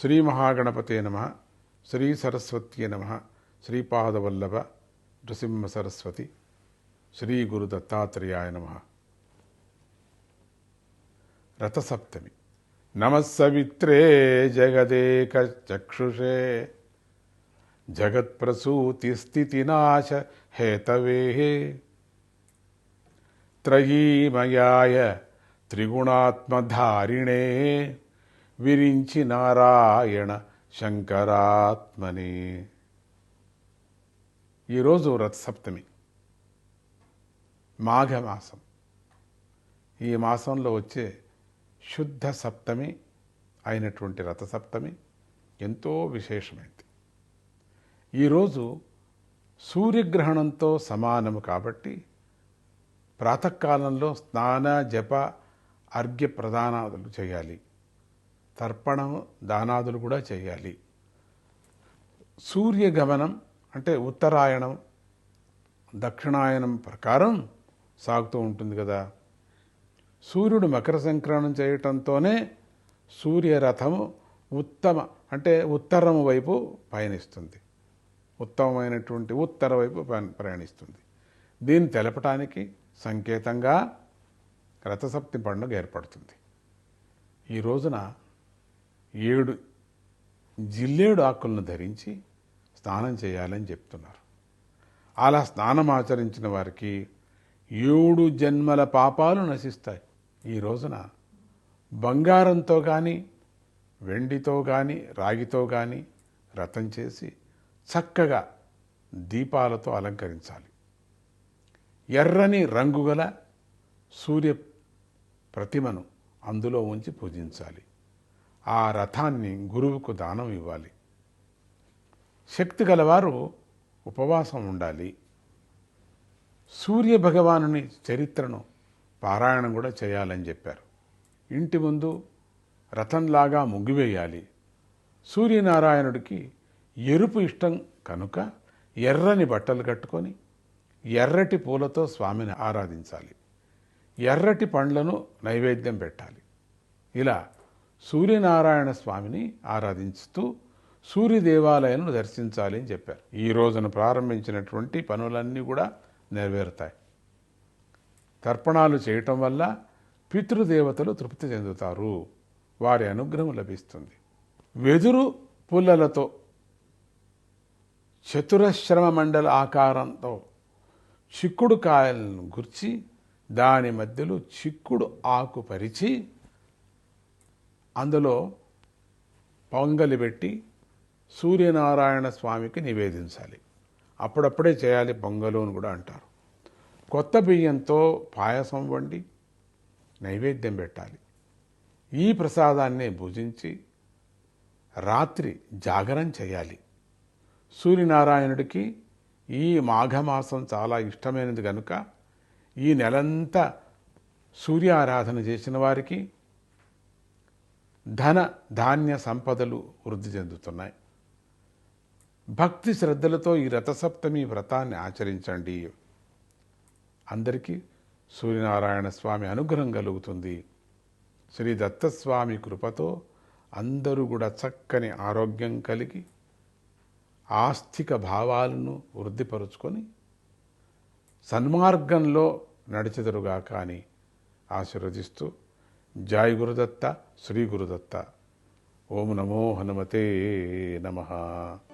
ಶ್ರೀ ಮಹಾಗಣಪತಿಯ ನಮಃ. ಶ್ರೀ ಸರಸ್ವತಿಯ ನಮಃ. ಶ್ರೀಪಾದವಲ್ಲಭ ನೃಸಿಂಹ ಸರಸ್ವತಿ ಶ್ರೀ ಗುರು ದತ್ತಾತ್ರೇಯ ನಮಃ. ರಥಸಪ್ತಮಿ. ನಮಃ ಸವಿತ್ರೇ ಜಗದೇಕ ಚಕ್ಷುಷೇ. ಜಗತ್ಪ್ರಸೂತಿ ಸ್ಥಿತಿನಾಶ ಹೇತವೇ. ತ್ರಯೀಮಯಾಯ ತ್ರಿಗುಣಾತ್ಮಧಾರಿಣೇ. విరించి నారాయణ శంకరాత్మనే. ఈరోజు రథసప్తమి మాఘమాసం. ఈ మాసంలో వచ్చే శుద్ధ సప్తమి అయినటువంటి రథసప్తమి ఎంతో విశేషమైంది. ఈరోజు సూర్యగ్రహణంతో సమానము కాబట్టి ప్రాతకాలంలో స్నాన జప అర్ఘ్య ప్రదానాలు చేయాలి. తర్పణం దానాదులు కూడా చేయాలి. సూర్యగమనం అంటే ఉత్తరాయణం దక్షిణాయనం ప్రకారం సాగుతూ ఉంటుంది కదా. సూర్యుడు మకర సంక్రమణం చేయటంతోనే సూర్యరథము ఉత్తమ అంటే ఉత్తరం వైపు పయనిస్తుంది. ఉత్తమమైనటువంటి ఉత్తర వైపు ప్రయాణిస్తుంది. దీన్ని తెలపటానికి సంకేతంగా రథసప్తి పండుగ ఏర్పడుతుంది. ఈ రోజున ఏడు జిల్లేడు ఆకులను ధరించి స్నానం చేయాలని చెప్తున్నారు. అలా స్నానం ఆచరించిన వారికి ఏడు జన్మల పాపాలు నశిస్తాయి. ఈ రోజున బంగారంతో కానీ వెండితో కానీ రాగితో కానీ రథం చేసి చక్కగా దీపాలతో అలంకరించాలి. ఎర్రని రంగుగల సూర్య ప్రతిమను అందులో ఉంచి పూజించాలి. ఆ రథాన్ని గురువుకు దానం ఇవ్వాలి. శక్తి గలవారు ఉపవాసం ఉండాలి. సూర్య భగవానుని చరిత్రను పారాయణం కూడా చేయాలని చెప్పారు. ఇంటి ముందు రథంలాగా ముగ్గువేయాలి. సూర్యనారాయణుడికి ఎరుపు ఇష్టం కనుక ఎర్రని బట్టలు కట్టుకొని ఎర్రటి పూలతో స్వామిని ఆరాధించాలి. ఎర్రటి పండ్లను నైవేద్యం పెట్టాలి. ఇలా సూర్యనారాయణ స్వామిని ఆరాధించుతూ సూర్య దేవాలయాలను దర్శించాలి అని చెప్పారు. ఈ రోజున ప్రారంభించినటువంటి పనులన్నీ కూడా నెరవేరుతాయి. తర్పణాలు చేయటం వల్ల పితృదేవతలు తృప్తి చెందుతారు. వారి అనుగ్రహం లభిస్తుంది. వెదురు పుల్లలతో చతురశ్రమ మండల ఆకారంతో చిక్కుడు కాయలను గుర్చి దాని మధ్యలో చిక్కుడు ఆకు పరిచి అందులో పొంగలి పెట్టి సూర్యనారాయణ స్వామికి నివేదించాలి. అప్పుడప్పుడే చేయాలి పొంగలు అని కూడా అంటారు. కొత్త బియ్యంతో పాయసం వండి నైవేద్యం పెట్టాలి. ఈ ప్రసాదాన్ని భుజించి రాత్రి జాగరం చేయాలి. సూర్యనారాయణుడికి ఈ మాఘమాసం చాలా ఇష్టమైనది కనుక ఈ నెలంతా సూర్య ఆరాధన చేసిన వారికి ధన ధాన్య సంపదలు వృద్ధి చెందుతున్నాయి. భక్తి శ్రద్ధలతో ఈ రథసప్తమి వ్రతాన్ని ఆచరించండి. అందరికీ సూర్యనారాయణ స్వామి అనుగ్రహం కలుగుతుంది. శ్రీ దత్తస్వామి కృపతో అందరూ కూడా చక్కని ఆరోగ్యం కలిగి ఆస్తిక భావాలను వృద్ధిపరుచుకొని సన్మార్గంలో నడిచెదరుగా కానీ ఆశీర్వదిస్తూ ジグルだったスリーグルだった。オムナモハナマテナマハ。